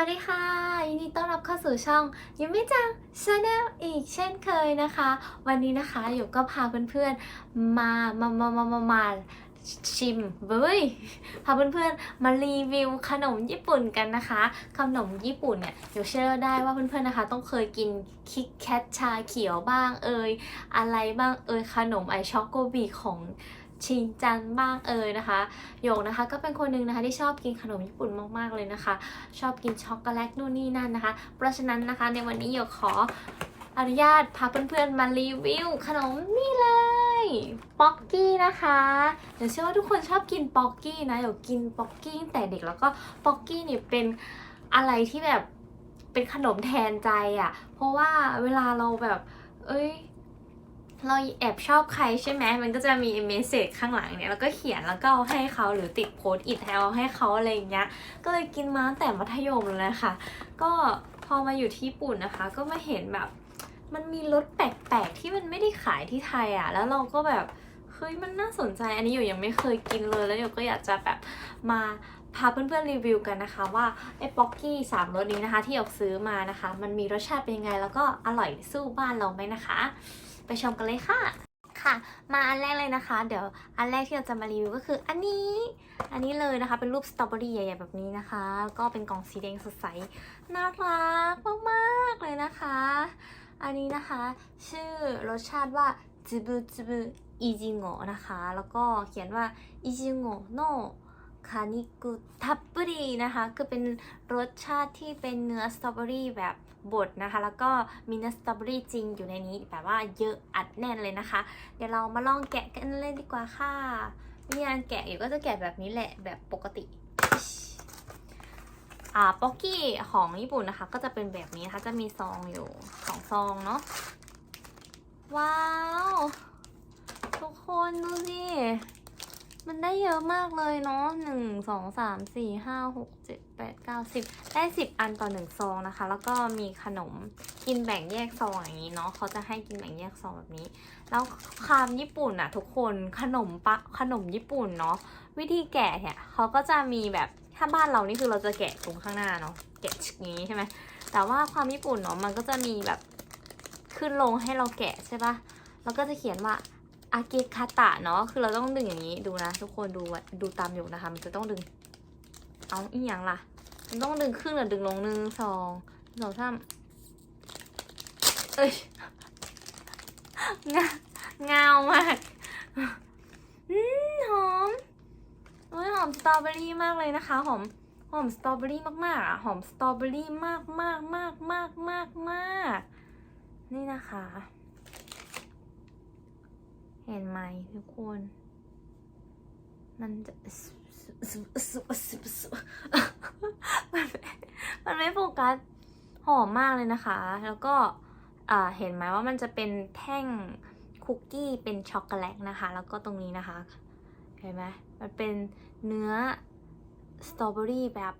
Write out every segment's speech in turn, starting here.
วัสดีค่ะ ยินดีต้อนรับเข้าสู่ช่องยูมิจังชาแนลอีกเช่นเคยนะคะ วันนี้นะคะหยกก็พาเพื่อนๆมามามามามามาชิมเว้ยพาเพื่อนๆมารีวิวขนมญี่ปุ่นกันนะคะ ขนมญี่ปุ่นเนี่ยหยกเชื่อได้ว่าเพื่อนๆนะคะ ต้องเคยกินคิกแคทชาเขียวบ้างเอ่ยอะไรบ้างเอ่ยขนมไอช็อกโกบีของ ชินจังบ้างเอ่ยนะคะหยกนะคะก็เป็นคนหนึ่งนะคะที่ชอบกินขนมญี่ปุ่นมากๆเลยนะคะ ชอบกินช็อกโกแลตนู่นนี่นั่นนะคะ เพราะฉะนั้นนะคะในวันนี้หยกขออนุญาตพาเพื่อนๆมารีวิวขนมนี่เลยป๊อกกี้นะคะเดี๋ยวเชื่อว่าทุกคนชอบกินป๊อกกี้นะหยกกินป๊อกกี้ตั้งแต่เด็กแล้วก็ป๊อกกี้เนี่ยเป็นอะไรที่แบบเป็นขนมแทนใจอะ่ะ เพราะว่าเวลาเราแบบ เอ้ย เราแอบชอบใครใช่ไหม มันก็จะมีเมสเซจข้างหลังเนี่ย แล้วก็เขียนแล้วก็เอาให้เขาหรือติดโพสต์อิทเอาให้เขาอะไรอย่างเงี้ย ก็เลยกินมาตั้งแต่มัธยมเลยค่ะ ก็พอมาอยู่ที่ญี่ปุ่นนะคะ ก็มาเห็นแบบ มันมีรสแปลกๆที่มันไม่ได้ขายที่ไทยอะ แล้วเราก็แบบเฮ้ยมันน่าสนใจ อันนี้อยู่ยังไม่เคยกินเลย แล้วอยู่ก็อยากจะแบบมาพาเพื่อนๆรีวิวกันนะคะ ว่าไอ้ป๊อกกี้สามรสนี้นะคะ ที่หยกซื้อมานะคะ มันมีรสชาติเป็นยังไงแล้วก็อร่อยสู้บ้านเราไหมนะคะ ไปชมกันเลยค่ะ ค่ะ มาอันแรกเลยนะคะ เดี๋ยวอันแรกที่เราจะมารีวิวก็คืออันนี้ อันนี้เลยนะคะ เป็นรูปสตรอเบอรี่ใหญ่ๆแบบนี้นะคะ ก็เป็นกล่องสีแดงสดใส น่ารักมากๆเลยนะคะ อันนี้นะคะ ชื่อรสชาติว่าจูบุจูบุอิจิโงะนะคะ แล้วก็เขียนว่าอิจิโงะโนคานิกุทับปุรีนะคะ คือเป็นรสชาติที่เป็นเนื้อสตรอเบอรี่แบบ บดนะคะ แล้วก็มีเนื้อสตรอเบอรี่จริงอยู่ในนี้แบบว่าเยอะอัดแน่นเลยนะคะ เดี๋ยวเรามาลองแกะกันเลยดีกว่าค่ะวิธีการแกะอยู่ก็จะแกะแบบนี้แหละแบบปกติอ่าป๊อกกี้ของญี่ปุ่นนะคะ ก็จะเป็นแบบนี้นะคะจะมีซองอยู่สองซองเนาะว้าว ทุกคนดูสิ มันได้เยอะมากเลยเนาะหนึ่งสองสามสี่ห้าหกเจ็ดแปดเก้าสิบได้สิบอันต่อหนึ่งซองนะคะ แล้วก็มีขนมกินแบ่งแยกซองอย่างนี้เนาะเขาจะให้กินแบ่งแยกซองแบบนี้ แล้วคามญี่ปุ่นอะทุกคนขนมปะขนมญี่ปุ่นเนาะวิธีแกะเนี่ยเขาก็จะมีแบบถ้าบ้านเรานี่คือเราจะแกะตรงข้างหน้าเนาะแกะอย่างนี้ใช่ไหมแต่ว่าความญี่ปุ่นเนาะมันก็จะมีแบบขึ้นลงให้เราแกะใช่ปะแล้วก็จะเขียนว่า อาเกคาตะเนาะคือเราต้องดึงอย่างนี้ดูนะ ทุกคนดูดูตามอยู่นะคะ มันจะต้องดึง เอาอีกอย่างล่ะ มันต้องดึงขึ้นหรือดึงลงหนึ่งสองสองสามเอ้ยงาเงามากอืมหอมโอ้ยหอมสตรอเบอรี่มากเลยนะคะหอมหอมสตรอเบอรี่มากๆอะหอมสตรอเบอรี่มากมากมากมากมากมากนี่นะคะ เห็นไหมทุกคน มันจะมันไม่มันไม่โฟกัสหอมมากเลยนะคะ แล้วก็เห็นไหมว่ามันจะเป็นแท่งคุกกี้เป็นช็อกโกแลตนะคะ แล้วก็ตรงนี้นะคะ เห็นไหมมันเป็นเนื้อสตรอเบอรี่แบบ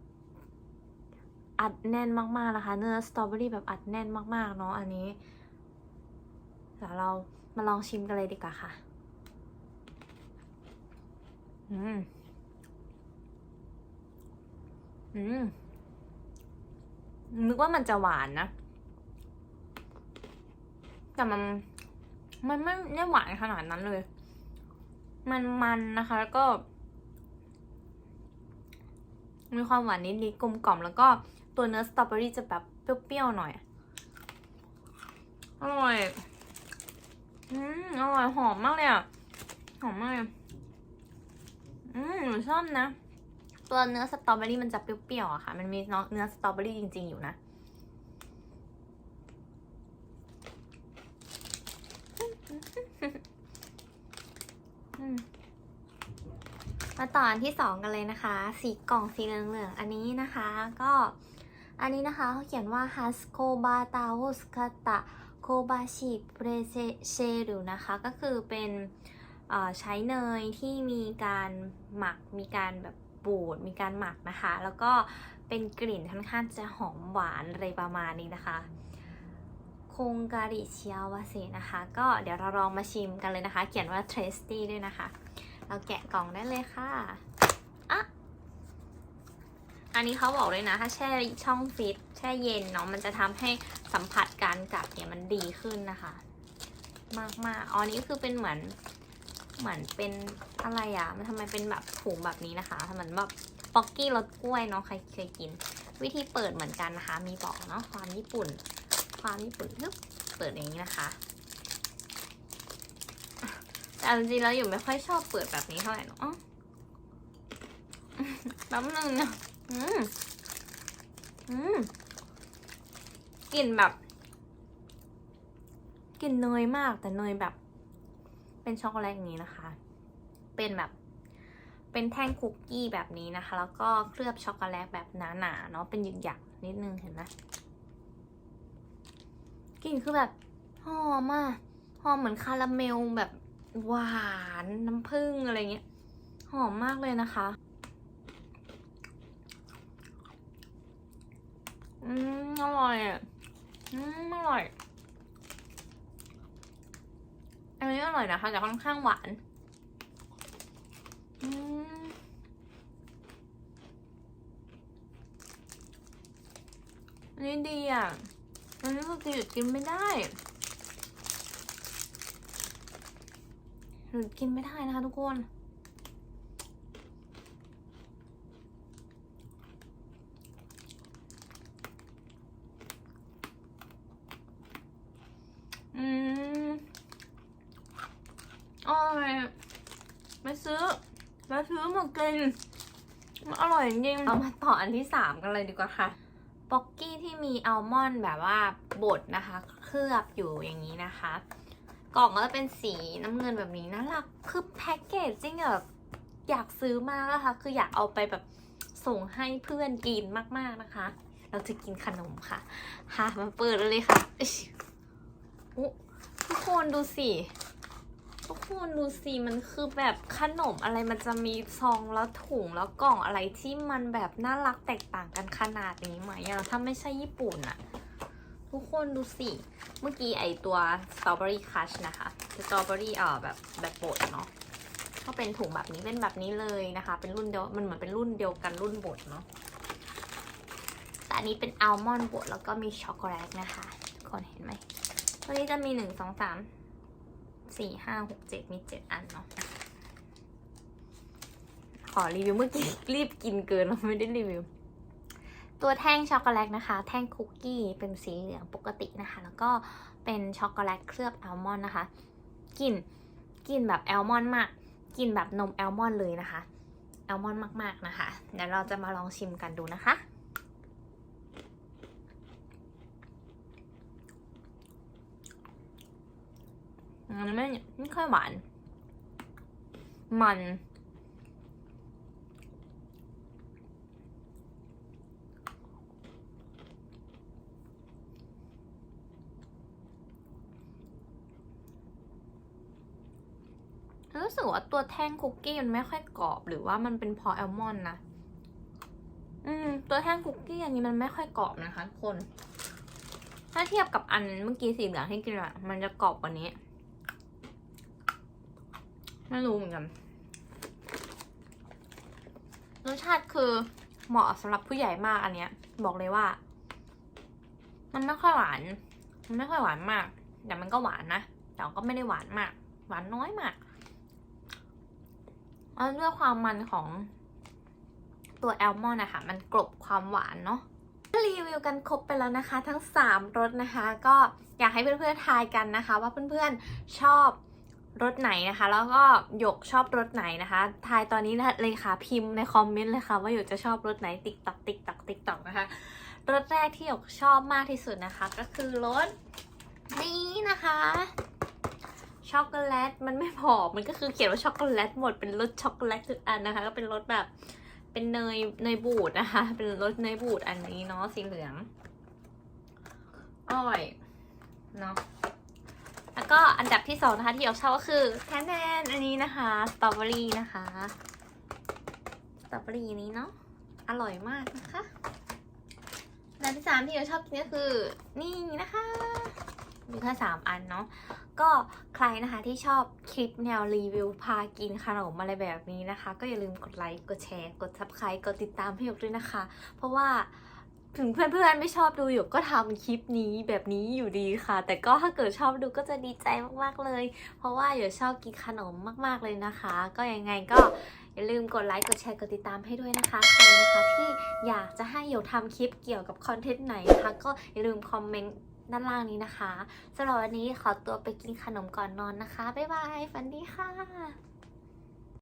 อัดแน่นมากๆนะคะ เนื้อสตรอเบอรี่แบบอัดแน่นมากๆเนาะอันนี้ เดี๋ยวเรามาลองชิมกันเลยดีกว่าค่ะ อืม อืม นึกว่ามันจะหวานนะ แต่มัน มันไม่ได้หวานขนาดนั้นเลย มันมันนะคะ แล้วก็ มีความหวานนิดๆกลมกล่อม แล้วก็ตัวเนื้อสตรอเบอรี่จะแบบเปรี้ยวๆหน่อย อร่อย อืมอร่อยหอมมากเลยอะ หอมมากเลยอืมหนูชอบนะ ตัวเนื้อสตรอเบอรี่มันจะเปรี้ยวๆอะค่ะ มันมีเนื้อสตรอเบอรี่จริง ๆ อยู่นะมมาต่ออันที่สองกันเลยนะคะ สีกล่องสีเหลืองๆอันนี้นะคะ ก็ อันนี้นะคะเขาเขียนว่า h a s k o b a t a o s k a t a k o b a s h i p r e s e r u นะคะ ก็คือเป็นใช้เนยที่มีการหมักมีการแบบบูดมีการหมักนะคะ แล้วก็เป็นกลิ่นค่อนข้างจะหอมหวานอะไรประมาณนี้นะคะคงการิเชียวาเซนะคะ ก็เดี๋ยวเราลองมาชิมกันเลยนะคะ เขียนว่า tasty ด้วยนะคะ เราแกะกล่องได้เลยค่ะอะ อันนี้เขาบอกเลยนะ ถ้าแช่ช่องฟิตแช่เย็นเนาะมันจะทำให้สัมผัสการกัดเนี่ยมันดีขึ้นนะคะ มากมากๆอ๋ออันนี้คือเป็นเหมือนเหมือนเป็นอะไรอะมันทำไมเป็นแบบถุงแบบนี้นะคะเหมือนแบบป๊อกกี้รสกล้วยเนาะใครเคยกิน วิธีเปิดเหมือนกันนะคะ มีบอกเนาะความญี่ปุ่น ความญี่ปุ่นฮึบเปิดอย่างนี้นะคะแต่จริงๆแล้วอยู่ไม่ค่อยชอบเปิดแบบนี้เท่าไหร่เนาะแป๊บนึงนะ อืมอืมกลิ่นแบบกลิ่นเนยมากแต่เนยแบบ เป็นช็อกโกแลตอย่างนี้นะคะ เป็นแบบ เป็นแท่งคุกกี้แบบนี้นะคะ แล้วก็เคลือบช็อกโกแลตแบบหนาๆเนาะเป็นหยึกๆนิดนึงเห็นไหมกลิ่นคือแบบหอมอะหอมเหมือนคาราเมลแบบหวานน้ำผึ้งอะไรเงี้ยหอมมากเลยนะคะ อืมอร่อยอะอืมอร่อย อันนี้อร่อยนะคะแต่ค่อนข้างหวานอืมอันนี้ดีอะอันนี้คือหยุดกินไม่ได้หยุดกินไม่ได้นะคะทุกคน อืมอร่อยไปซื้อไปซื้อ มากินมันอร่อยจริงเอามาต่ออันที่สามกันเลยดีกว่าค่ะป๊อกกี้ที่มีอัลมอนด์แบบว่าบดนะคะ เคลือบอยู่อย่างนี้นะคะ กล่องก็จะเป็นสีน้ำเงินแบบนี้น่ารักคือแพ็กเกจจริงแบบอยากซื้อมากนะคะ คืออยากเอาไปแบบส่งให้เพื่อนกินมากๆนะคะ เราจะกินขนมค่ะฮะมาเปิดเลยค่ะอุ้ทุกคนดูสิ ทุกคนดูสิมันคือแบบขนมอะไรมันจะมีซองแล้วถุงแล้วกล่องอะไรที่มันแบบน่ารักแตกต่างกันขนาดนี้ไหมอะถ้าไม่ใช่ญี่ปุ่นอะทุกคนดูสิ เมื่อกี้ไอตัวสตรอเบอรี่คัชนะคะสตรอเบอรี่เอ่อแบบแบบบดเนาะก็เป็นถุงแบบนี้เป็นแบบนี้เลยนะคะ เป็นรุ่นเดียวมันเหมือนเป็นรุ่นเดียวกันรุ่นบดเนาะแต่อันนี้เป็นอัลมอนด์บดแล้วก็มีช็อกโกแลตนะคะทุกคนเห็นไหมตัวนี้จะมีหนึ่งสองสาม สี่ห้าหกเจ็ดมีเจ็ดอันเนาะขอรีวิวเมื่อกี้รีบกินเกินเราไม่ได้รีวิว ตัวแท่งช็อกโกแลตนะคะ แท่งคุกกี้เป็นสีเหลืองปกตินะคะ แล้วก็เป็นช็อกโกแลตเคลือบแอลมอนด์นะคะกลิ่นกลิ่นแบบแอลมอนด์มากกลิ่นแบบนมแอลมอนด์เลยนะคะแอลมอนด์มากๆนะคะเดี๋ยวเราจะมาลองชิมกันดูนะคะ มันไม่ไม่ค่อยหวาน มัน รู้สึกว่าตัวแท่งคุกกี้มันไม่ค่อยกรอบ หรือว่ามันเป็นเพอแอลมอนนะ อืม ตัวแท่งคุกกี้อันนี้มันไม่ค่อยกรอบนะคะคน ถ้าเทียบกับอันเมื่อกี้สีเหลืองที่กินอะมันจะกรอบกว่านี้ ไม่รู้เหมือนกัน รสชาติคือเหมาะสำหรับผู้ใหญ่มากอันเนี้ย บอกเลยว่า มันไม่ค่อยหวาน มันไม่ค่อยหวานมาก แต่มันก็หวานนะ แต่ก็ไม่ได้หวานมาก หวานน้อยมากเอาด้วยความมันของตัวแอลมอนนะคะ มันกลบความหวานเนาะรีวิวกันครบไปแล้วนะคะ ทั้ง 3รสนะคะ ก็อยากให้เพื่อนๆทายกันนะคะ ว่าเพื่อนๆชอบ รสไหนนะคะ แล้วก็หยกชอบรสไหนนะคะทายตอนนี้เลยค่ะพิมพ์ในคอมเมนต์เลยค่ะว่าหยกจะชอบรสไหนติ๊กตักติ๊กตักติ๊กตักนะคะรสแรกที่หยกชอบมากที่สุดนะคะ ก็คือรสนี้นะคะช็อกโกแลตมันไม่พอมันก็คือเขียนว่าช็อกโกแลตหมดเป็นรสช็อกโกแลตทุกอันนะคะ ก็เป็นรสแบบเป็นเนยเนยบูดนะคะ เป็นรสเนยบูดอันนี้เนาะสีเหลืองอร่อยเนาะ แล้วก็อันดับที่สองนะคะที่อยกชอบก็คือแทนแทนอันนี้นะคะสตรอเบอรี่นะคะสตรอเบอรี่นี้เนาะอร่อยมากนะคะอันดับที่สามที่อยกชอบกินก็คือนี่นะคะมีแค่สามอันเนาะก็ใครนะคะที่ชอบคลิปแนวรีวิวพากินขนมอะไรแบบนี้นะคะ ก็อย่าลืมกดไลค์กดแชร์ กด subscribe กดติดตามพี่ยกด้วยนะคะ เพราะว่า ถึงเพื่อนๆไม่ชอบดูหยกก็ทำคลิปนี้แบบนี้อยู่ดีค่ะ แต่ก็ถ้าเกิดชอบดูก็จะดีใจมากๆเลย เพราะว่าหยกชอบกินขนมมากๆเลยนะคะ ก็ยังไงก็อย่าลืมกดไลค์กดแชร์กดติดตามให้ด้วยนะคะใครนะคะที่อยากจะให้หยกทำคลิปเกี่ยวกับคอนเทนต์ไหนนะคะก็อย่าลืมคอมเมนต์ด้านล่างนี้นะคะสำหรับวันนี้ขอตัวไปกินขนมก่อนนอนนะคะบ๊ายบายฝันดีค่ะ